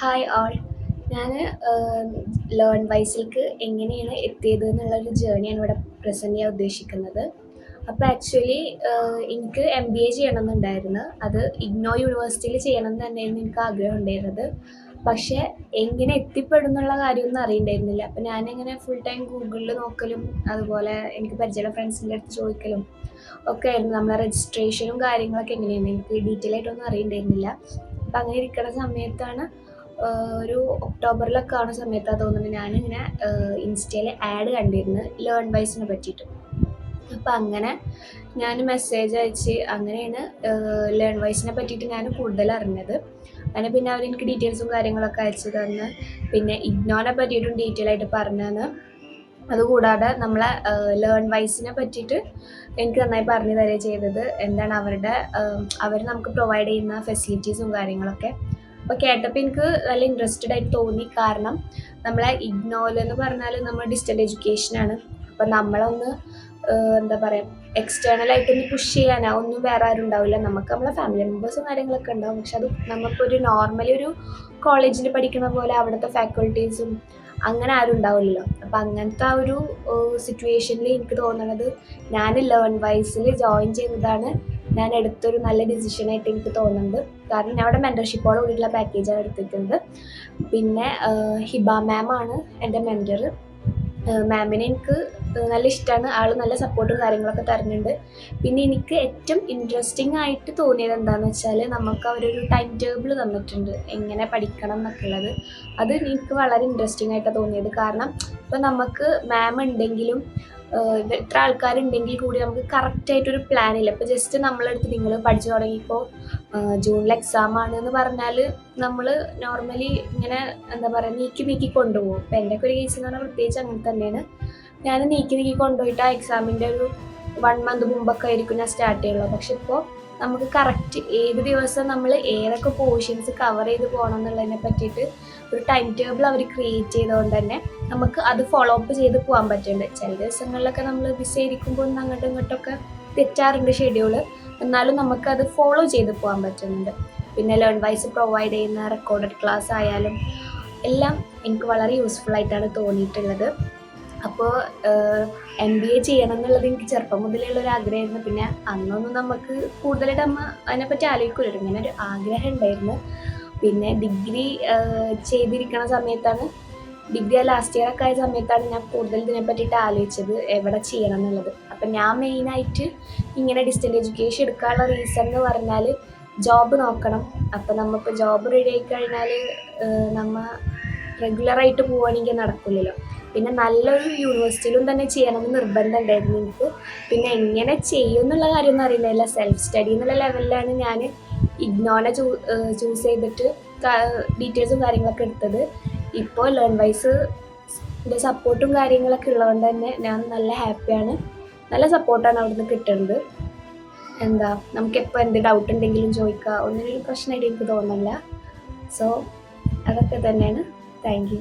Hi all ഞാൻ learn വൈസിലേക്ക് എങ്ങനെയാണ് എത്തിയത് എന്നുള്ളൊരു ജേണിയാണ് ഇവിടെ പ്രസന്റ് ചെയ്യാൻ ഉദ്ദേശിക്കുന്നത്. അപ്പോൾ ആക്ച്വലി എനിക്ക് എം ബി എ ചെയ്യണമെന്നുണ്ടായിരുന്നു. അത് ഇഗ്നോ യൂണിവേഴ്സിറ്റിയിൽ ചെയ്യണം എന്ന് തന്നെയായിരുന്നു എനിക്ക് ആഗ്രഹം ഉണ്ടായിരുന്നത്. പക്ഷേ എങ്ങനെ എത്തിപ്പെടും എന്നുള്ള കാര്യമൊന്നും അറിയണ്ടായിരുന്നില്ല. അപ്പോൾ ഞാനിങ്ങനെ ഫുൾ ടൈം ഗൂഗിളിൽ നോക്കലും അതുപോലെ എനിക്ക് പരിചയമുള്ള ഫ്രണ്ട്സിന്റെ അടുത്ത് ചോദിക്കലും ഒക്കെ ആയിരുന്നു. നമ്മളെ രജിസ്ട്രേഷനും കാര്യങ്ങളൊക്കെ എങ്ങനെയാണ്? എനിക്ക് ഡീറ്റെയിൽ ആയിട്ടൊന്നും അറിയണ്ടായിരുന്നില്ല. അപ്പം അങ്ങനെ ഇരിക്കുന്ന സമയത്താണ് ഒരു ഒക്ടോബറിലൊക്കെ ആവുന്ന സമയത്താണ് തോന്നുന്നത് ഞാനിങ്ങനെ ഇൻസ്റ്റയിൽ ആഡ് കണ്ടിരുന്നു ലേൺ വൈസിനെ പറ്റിയിട്ട്. അപ്പം അങ്ങനെ ഞാൻ മെസ്സേജ് അയച്ച് അങ്ങനെയാണ് ലേൺ വൈസിനെ പറ്റിയിട്ട് ഞാൻ കൂടുതൽ അറിഞ്ഞത്. അങ്ങനെ പിന്നെ അവർ എനിക്ക് ഡീറ്റെയിൽസും കാര്യങ്ങളൊക്കെ അയച്ചു തന്ന്. പിന്നെ ഇഗ്നോനെ പറ്റിയിട്ടും ഡീറ്റെയിൽ ആയിട്ട് പറഞ്ഞു തന്ന് അതുകൂടാതെ നമ്മളെ ലേൺ വൈസിനെ പറ്റിയിട്ട് എനിക്ക് നന്നായി പറഞ്ഞു തരിക ചെയ്തത്. എന്താണ് അവരുടെ അവർ നമുക്ക് പ്രൊവൈഡ് ചെയ്യുന്ന ഫെസിലിറ്റീസും കാര്യങ്ങളൊക്കെ. അപ്പോൾ കേട്ടപ്പോൾ എനിക്ക് നല്ല ഇൻട്രസ്റ്റഡ് ആയിട്ട് തോന്നി. കാരണം നമ്മളെ ഇഗ്നോൽ എന്ന് പറഞ്ഞാൽ നമ്മൾ ഡിസ്റ്റന്റ് എഡ്യൂക്കേഷനാണ് അപ്പോൾ നമ്മളൊന്ന് എന്താ പറയുക എക്സ്റ്റേണൽ ആയിട്ട് ആയിട്ടൊന്ന് പുഷ് ചെയ്യാനാ ഒന്നും വേറെ ആരും ഉണ്ടാവില്ല. നമുക്ക് നമ്മളെ ഫാമിലി മെമ്പേഴ്സും കാര്യങ്ങളൊക്കെ ഉണ്ടാവും. പക്ഷെ അത് നമുക്കൊരു നോർമലി ഒരു കോളേജിൽ പഠിക്കുന്ന പോലെ അവിടുത്തെ ഫാക്കൾട്ടീസും അങ്ങനെ ആരും ഉണ്ടാവില്ലല്ലോ. അപ്പം അങ്ങനത്തെ ആ ഒരു സിറ്റുവേഷനിൽ എനിക്ക് തോന്നുന്നത് ഞാൻ ലേൺ വൈസിൽ ജോയിൻ ചെയ്തതാണ് ഞാൻ എടുത്തൊരു നല്ല ഡിസിഷനായിട്ട് എനിക്ക് തോന്നുന്നുണ്ട് കാരണം ഞാൻ അവിടെ മെന്റർഷിപ്പോടെ കൂടിയിട്ടുള്ള പാക്കേജാണ് എടുത്തിട്ടുണ്ട് പിന്നെ ഹിബ മാമാണ് എന്റെ മെന്റർ മാമിനെ എനിക്ക് നല്ല ഇഷ്ടമാണ് ആൾ നല്ല സപ്പോർട്ടും കാര്യങ്ങളൊക്കെ തരുന്നുണ്ട്. പിന്നെ എനിക്ക് ഏറ്റവും ഇൻട്രസ്റ്റിംഗ് ആയിട്ട് തോന്നിയത് എന്താണെന്ന് വെച്ചാൽ നമുക്ക് അവരൊരു ടൈം ടേബിൾ തന്നിട്ടുണ്ട്. എങ്ങനെ പഠിക്കണം എന്നൊക്കെ ഉള്ളത് അത് എനിക്ക് വളരെ ഇൻട്രസ്റ്റിംഗ് ആയിട്ടാണ് തോന്നിയത്. കാരണം ഇപ്പം നമുക്ക് മാം ഉണ്ടെങ്കിലും എത്ര ആൾക്കാരുണ്ടെങ്കിൽ കൂടി നമുക്ക് കറക്റ്റായിട്ടൊരു പ്ലാൻ ഇല്ല. ഇപ്പോൾ ജസ്റ്റ് നമ്മളെടുത്ത് നിങ്ങൾ പഠിച്ചു തുടങ്ങിയപ്പോൾ ജൂണിൽ എക്സാം ആണ് എന്ന് പറഞ്ഞാൽ നമ്മൾ നോർമലി ഇങ്ങനെ എന്താ പറയുക നീക്കി നീക്കി കൊണ്ടുപോകും. ഇപ്പം എന്റെ ഒക്കെ ഒരു കേസ് എന്ന് പറഞ്ഞാൽ പ്രത്യേകിച്ച് അങ്ങനെ തന്നെയാണ്. ഞാൻ നീക്കി നീക്കി കൊണ്ടുപോയിട്ട് ആ എക്സാമിന്റെ ഒരു വൺ മന്ത് മുമ്പൊക്കെ ആയിരിക്കും ഞാൻ സ്റ്റാർട്ട് ചെയ്യുള്ളൂ. പക്ഷെ ഇപ്പോൾ നമുക്ക് കറക്റ്റ് ഏത് ദിവസം നമ്മൾ ഏതൊക്കെ പോർഷൻസ് കവർ ചെയ്ത് പോകണം എന്നുള്ളതിനെ പറ്റിയിട്ട് ഒരു ടൈം ടേബിൾ അവർ ക്രിയേറ്റ് ചെയ്തുകൊണ്ട് തന്നെ നമുക്ക് അത് ഫോളോ അപ്പ് ചെയ്ത് പോകാൻ പറ്റുന്നുണ്ട് ചില ദിവസങ്ങളിലൊക്കെ നമ്മൾ ബിസി ആയിരിക്കുമ്പോൾ ഒന്ന് അങ്ങോട്ടും ഇങ്ങോട്ടൊക്കെ തെറ്റാറുണ്ട് ഷെഡ്യൂൾ എന്നാലും നമുക്കത് ഫോളോ ചെയ്ത് പോകാൻ പറ്റുന്നുണ്ട്. പിന്നെ ലേൺ വൈസ് പ്രൊവൈഡ് ചെയ്യുന്ന റെക്കോർഡഡ് ക്ലാസ് ആയാലും എല്ലാം എനിക്ക് വളരെ യൂസ്ഫുൾ ആയിട്ടാണ് തോന്നിയിട്ടുള്ളത്. അപ്പോൾ എം ബി എ ചെയ്യണം എന്നുള്ളത് എനിക്ക് ചെറുപ്പം മുതലേ ഉള്ള ഒരു ആഗ്രഹമായിരുന്നു. പിന്നെ അന്നൊന്നും നമുക്ക് കൂടുതലായിട്ട് അമ്മ അതിനെപ്പറ്റി ആലോചിക്കില്ല ഇങ്ങനെ ഒരു ആഗ്രഹം ഉണ്ടായിരുന്നു. പിന്നെ ഡിഗ്രി ചെയ്തിരിക്കണ സമയത്താണ് ഡിഗ്രി ലാസ്റ്റ് ഇയർ ഒക്കെ ആയ സമയത്താണ് ഞാൻ കൂടുതൽ ഇതിനെ പറ്റിയിട്ട് ആലോചിച്ചത് എവിടെ ചെയ്യണം എന്നുള്ളത്. അപ്പം ഞാൻ മെയിനായിട്ട് ഇങ്ങനെ ഡിസ്റ്റന്റ് എഡ്യൂക്കേഷൻ എടുക്കാനുള്ള റീസൺ എന്ന് പറഞ്ഞാൽ ജോബ് നോക്കണം. അപ്പം നമുക്ക് ജോബ് റെഡി ആയി കഴിഞ്ഞാൽ നമ്മൾ റെഗുലറായിട്ട് പോവുകയാണെങ്കിൽ നടക്കില്ലല്ലോ. പിന്നെ നല്ലൊരു യൂണിവേഴ്സിറ്റിയിലും തന്നെ ചെയ്യണമെന്ന് നിർബന്ധം ഉണ്ടായിരുന്നു എനിക്ക്. പിന്നെ എങ്ങനെ ചെയ്യും എന്നുള്ള കാര്യമൊന്നും അറിയില്ല സെൽഫ് സ്റ്റഡി എന്നുള്ള ലെവലിലാണ് ഞാൻ ഇഗ്നോനെ ചൂ ചൂസ് ചെയ്തിട്ട് ഡീറ്റെയിൽസും കാര്യങ്ങളൊക്കെ എടുത്തത്. ഇപ്പോൾ ലേൺ വൈസ് സപ്പോർട്ടും കാര്യങ്ങളൊക്കെ ഉള്ളതുകൊണ്ട് തന്നെ ഞാൻ നല്ല ഹാപ്പിയാണ് നല്ല സപ്പോർട്ടാണ് അവിടുന്ന് കിട്ടുന്നത് എന്താ നമുക്ക് എപ്പോൾ എന്ത് ഡൗട്ട് ഉണ്ടെങ്കിലും ചോദിക്കുക ഒന്നിനൊരു പ്രശ്നമായിട്ട് എനിക്ക് തോന്നുന്നില്ല. സോ അതൊക്കെ തന്നെയാണ്. Thank you